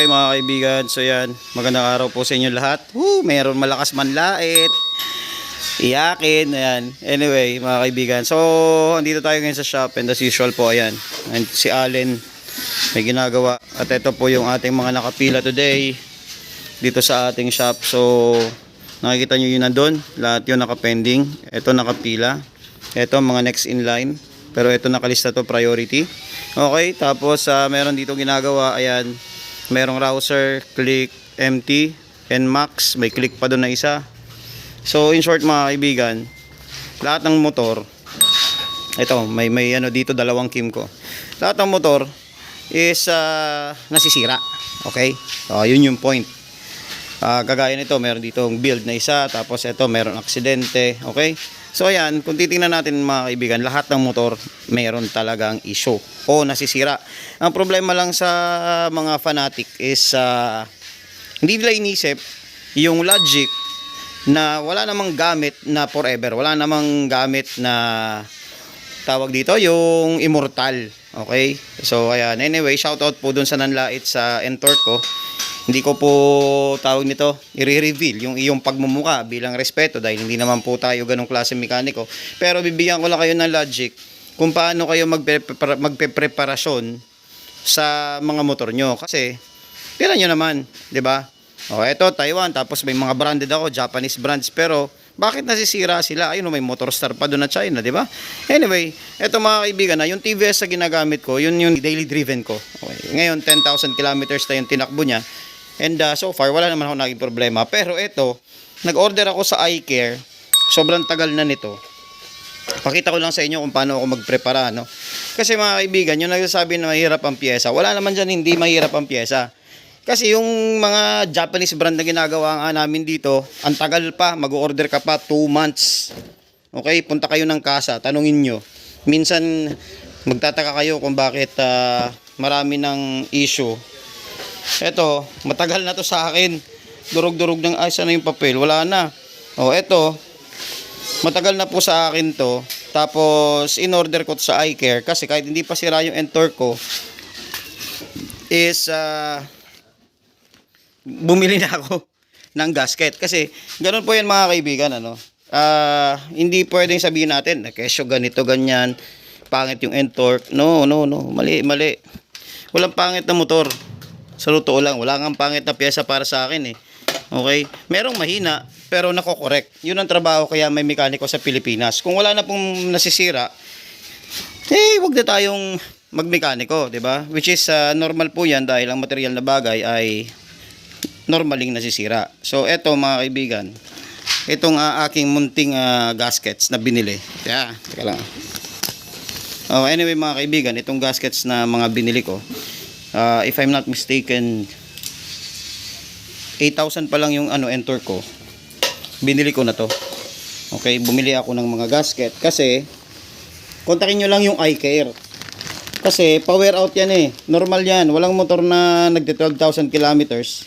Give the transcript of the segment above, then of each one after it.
Okay mga kaibigan, so yan, magandang araw po sa inyo lahat. Woo, mayroon malakas manlait. Iyakin, ayan. Anyway, mga kaibigan, so andito tayo ngayon sa shop and as usual po, ayan. And si Allen may ginagawa. At ito po yung ating mga nakapila today dito sa ating shop. So, nakikita nyo yun nandun. Lahat yun nakapending. Ito nakapila. Ito mga next in line. Pero ito nakalista to priority. Okay, tapos ah, meron dito ginagawa. Ayan, merong rouser, click, empty, and max. May click pa doon na isa. So, in short mga kaibigan, lahat ng motor, ito, may, may ano dito, dalawang kim ko. Lahat ng motor is ah, nasisira. Okay? So, yun yung point. Ah, kagaya nito, meron dito build na isa, tapos ito, meron aksidente, okay? So ayan, kung titingnan natin mga kaibigan, lahat ng motor meron talagang issue o nasisira. Ang problema lang sa mga fanatic is ah, hindi nila inisip yung logic na wala namang gamit na forever, wala namang gamit na tawag dito, yung immortal. Okay? So, ayan. Anyway, shout out po dun sa nanlait sa Entork ko. Hindi ko po tawag nito, i-reveal yung iyong pagmumuka bilang respeto dahil hindi naman po tayo ganong klase mekaniko. Pero bibigyan ko lang kayo ng logic kung paano kayo magpe- magpe-preparasyon sa mga motor nyo. Kasi, tira nyo naman, di ba? O, eto, Taiwan. Tapos may mga branded ako, Japanese brands. Pero, bakit nasisira sila? Ayun, may motor star pa doon na China, di ba? Anyway, eto mga kaibigan na, yung TVS na ginagamit ko, yun yung daily driven ko. Okay. Ngayon, 10,000 kilometers na yung tinakbo niya. And uh, so far, wala naman ako naging problema. Pero eto, nag-order ako sa iCare. Sobrang tagal na nito. Pakita ko lang sa inyo kung paano ako magprepara, no? Kasi mga kaibigan, yung nagsasabi na mahirap ang pyesa, wala naman dyan hindi mahirap ang pyesa. Kasi yung mga Japanese brand na ginagawa nga namin dito, ang tagal pa, mag-order ka pa 2 months. Okay, punta kayo ng kasa, tanungin nyo. Minsan, magtataka kayo kung bakit ah, marami ng issue. Eto, matagal na to sa akin. Durog-durog ng ay, na yung papel? Wala na. O, eto, matagal na po sa akin to. Tapos, in-order ko to sa iCare kasi kahit hindi pa sira yung Entor ko, is, ah, bumili na ako ng gasket. Kasi, ganun po yan mga kaibigan, ano. Ah, hindi pwedeng sabihin natin, na kesyo ganito, ganyan, pangit yung Entorque. No, no, no. Mali, mali. Walang pangit na motor. Sa totoo lang, wala nga pangit na pyesa para sa akin eh. Okay? Merong mahina, pero nako-correct. Yun ang trabaho kaya may mekaniko sa Pilipinas. Kung wala na pong nasisira, eh, wag na tayong magmekaniko, 'di ba? Which is ah, normal po 'yan dahil ang material na bagay ay normaling nasisira. So, eto mga kaibigan, itong ah, aking munting ah, gaskets na binili. Yeah, teka lang. Oh, anyway mga kaibigan, itong gaskets na mga binili ko, ah, if I'm not mistaken, 8,000 pa lang yung ano enter ko. Binili ko na to. Okay, bumili ako ng mga gasket kasi kontakin nyo lang yung iCare. Kasi power out yan eh. Normal yan. Walang motor na nagde 12,000 kilometers.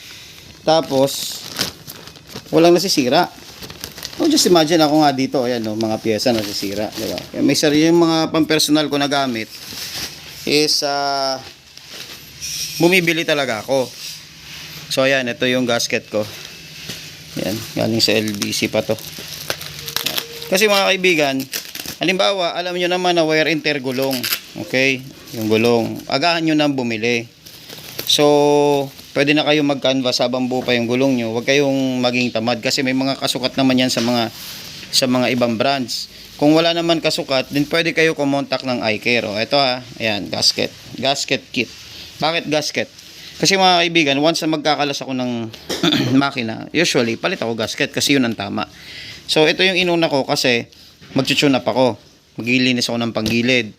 Tapos walang nasisira. Oh, just imagine ako nga dito, ayan no, mga pyesa nasisira, di ba? May sarili yung mga pampersonal ko na gamit is ah, bumibili talaga ako. So ayan, ito yung gasket ko. Yan, galing sa LBC pa to. Kasi mga kaibigan, halimbawa, alam nyo naman na wear and tear gulong. Okay? Yung gulong. Agahan nyo nang bumili. So, pwede na kayo mag-canvas habang buo pa yung gulong nyo. Huwag kayong maging tamad kasi may mga kasukat naman yan sa mga sa mga ibang brands. Kung wala naman kasukat, then pwede kayo kumontak ng iCare. Ito ha, ayan, gasket. Gasket kit. Bakit gasket? Kasi mga kaibigan, once na magkakalas ako ng makina, usually, palit ako gasket kasi yun ang tama. So, ito yung inuna ko kasi mag-tune up ako. Maglilinis ako ng panggilid.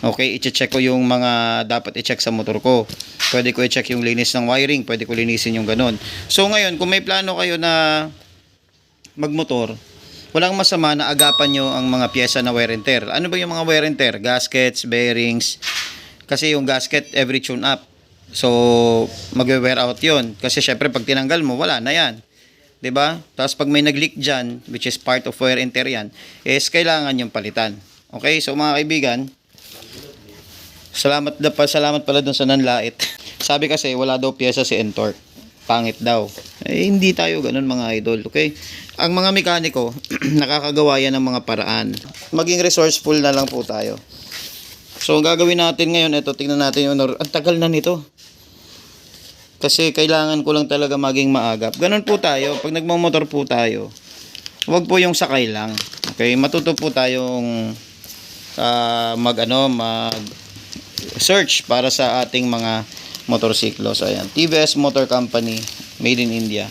Okay, i-check ko yung mga dapat i-check sa motor ko. Pwede ko i-check yung linis ng wiring, pwede ko linisin yung ganun. So ngayon, kung may plano kayo na magmotor, walang masama na agapan nyo ang mga pyesa na wear and tear. Ano ba yung mga wear and tear? Gaskets, bearings. Kasi yung gasket, every tune up. So, magwe-wear out yon Kasi syempre, pag tinanggal mo, wala na yan. ba? Tapos pag may nag-leak dyan, which is part of wear and tear yan, is kailangan yung palitan. Okay? So mga kaibigan, Salamat, da- salamat pala dun sa nanlait. Sabi kasi, wala daw pyesa si Entork. Pangit daw. Eh, hindi tayo ganun mga idol, okay? Ang mga mekaniko, nakakagawa yan ng mga paraan. Maging resourceful na lang po tayo. So, ang gagawin natin ngayon, ito, tingnan natin yung, honor. ang tagal na nito. Kasi kailangan ko lang talaga maging maagap. Ganun po tayo. Pag nagmamotor po tayo, huwag po yung sakay lang. Okay? Matuto po tayong ah, mag ano, mag search para sa ating mga motorsiklo. So, ayan. TVS Motor Company, made in India.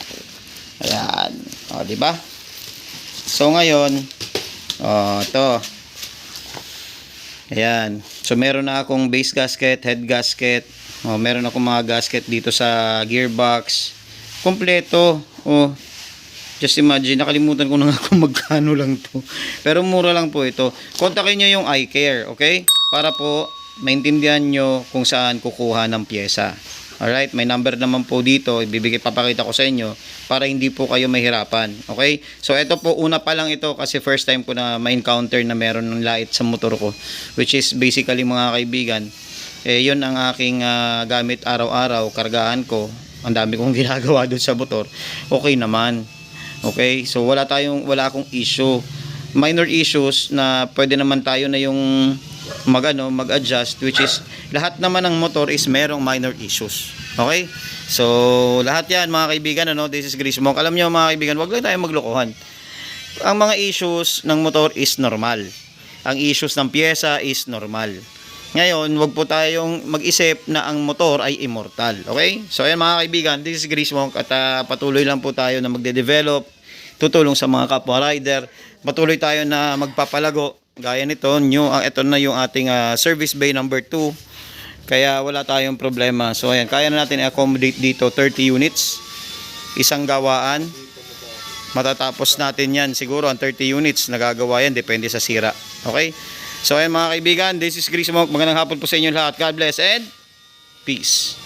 Ayan. O, di ba? So, ngayon, oh, to. Ayan. So, meron na akong base gasket, head gasket. Oh, meron akong mga gasket dito sa gearbox. Kompleto. Oh, Just imagine, nakalimutan ko na nga kung magkano lang to. Pero mura lang po ito. Kontakin nyo yung iCare, okay? Para po maintindihan nyo kung saan kukuha ng pyesa. Alright, may number naman po dito. Ibibigay, papakita ko sa inyo para hindi po kayo mahirapan. Okay? So, ito po, una pa lang ito kasi first time ko na ma-encounter na meron ng light sa motor ko. Which is basically mga kaibigan, eh, yun ang aking ah, gamit araw-araw, kargaan ko. Ang dami kong ginagawa doon sa motor. Okay naman. Okay? So wala tayong wala akong issue. Minor issues na pwede naman tayo na yung mag ano, mag-adjust which is lahat naman ng motor is merong minor issues. Okay? So lahat 'yan mga kaibigan ano, this is Chris Monk. Alam niyo mga kaibigan, wag lang tayo maglokohan. Ang mga issues ng motor is normal. Ang issues ng pyesa is normal. Ngayon, wag po tayong mag-isip na ang motor ay immortal. Okay? So, ayan mga kaibigan, this is Grace Monk at ah, patuloy lang po tayo na magde-develop, tutulong sa mga kapwa rider. Patuloy tayo na magpapalago. Gaya nito, new, ah, ito na yung ating ah, service bay number 2. Kaya wala tayong problema. So, ayan, kaya na natin i-accommodate dito 30 units. Isang gawaan. Matatapos natin yan siguro ang 30 units. Nagagawa yan, depende sa sira. Okay? So, ayan mga kaibigan, this is Chris Monk. Magandang hapon po sa inyo lahat. God bless and peace.